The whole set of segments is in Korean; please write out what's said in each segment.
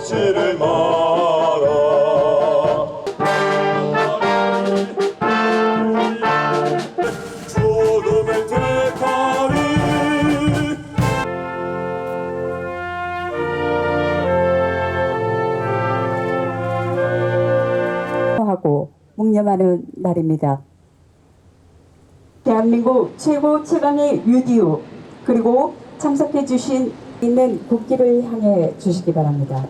잊지를 마라 죽음을 택하리 하고 묵념하는 날입니다. 대한민국 최고 최강의 유디오 그리고 참석해 주신 있는 국기를 향해 주시기 바랍니다.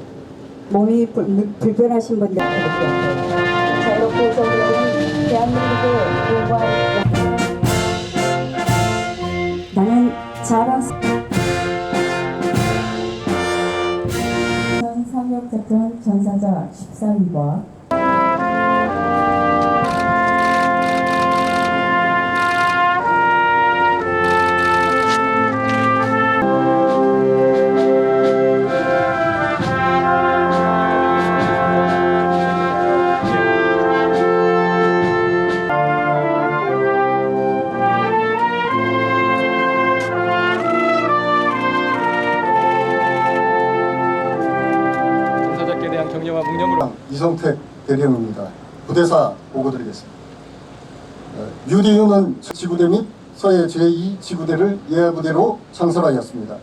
몸이 불, 불편하신 분들. 자유롭게 정리하는 대한민국의 영광 나는 자랑스 상역작전 전사자 14위 격려와 묵념으로 이성택 대령입니다. 부대사 보고드리겠습니다. 어, 유디유는 지구대 및 서해 제2 지구대를 예하부대로 창설하였습니다.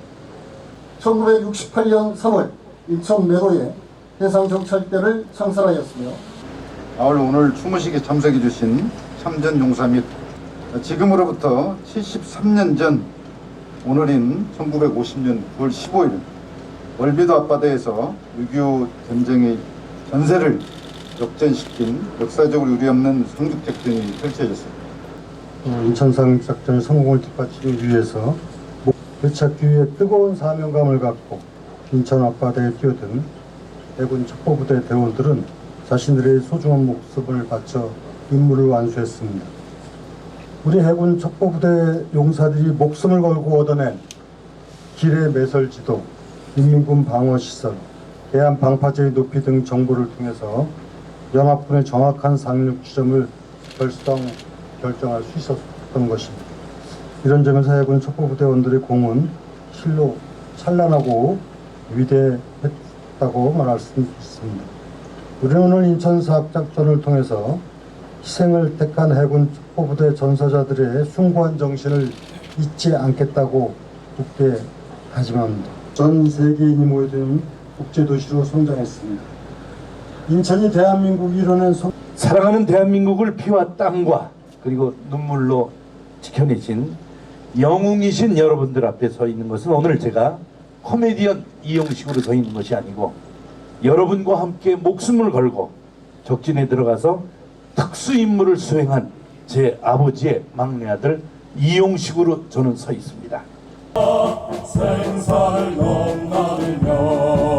1968년 3월 인천 매도에 해상정찰대를 창설하였으며 아울 오늘 추모식에 참석해 주신 참전 용사 및 지금으로부터 73년 전 오늘인 1950년 9월 15일 월비도 앞바다에서 6.25 전쟁의 전세를 역전시킨 역사적으로 유례없는 상륙작전이 펼쳐졌습니다. 어, 인천상 작전의 성공을 뒷받치기 위해서 되찾기 위해 뜨거운 사명감을 갖고 인천 앞바다에 뛰어든 해군 첩보부대 대원들은 자신들의 소중한 목숨을 바쳐 임무를 완수했습니다. 우리 해군 첩보부대 용사들이 목숨을 걸고 얻어낸 길의 매설지도, 인민군 방어시설, 대한 방파제의 높이 등 정보를 통해서 연합군의 정확한 상륙 지점을 결성 결정할 수 있었던 것입니다. 이런 점에서 해군 첩보부대원들의 공은 실로 찬란하고 위대했다고 말할 수 있습니다. 우리는 오늘 인천 사학작전을 통해서 희생을 택한 해군 첩보부대 전사자들의 숭고한 정신을 잊지 않겠다고 굳게 다짐합니다. 전 세계인이 모여든 국제도시로 성장했습니다. 인천이 대한민국이 이뤄낸 소... 사랑하는 대한민국을 피와 땀과 그리고 눈물로 지켜내신 영웅이신 여러분들 앞에 서 있는 것은 오늘 제가 코미디언 이용식으로 서 있는 것이 아니고 여러분과 함께 목숨을 걸고 적진에 들어가서 특수 임무를 수행한 제 아버지의 막내 아들 이용식으로 저는 서 있습니다. 생사를 넘나들며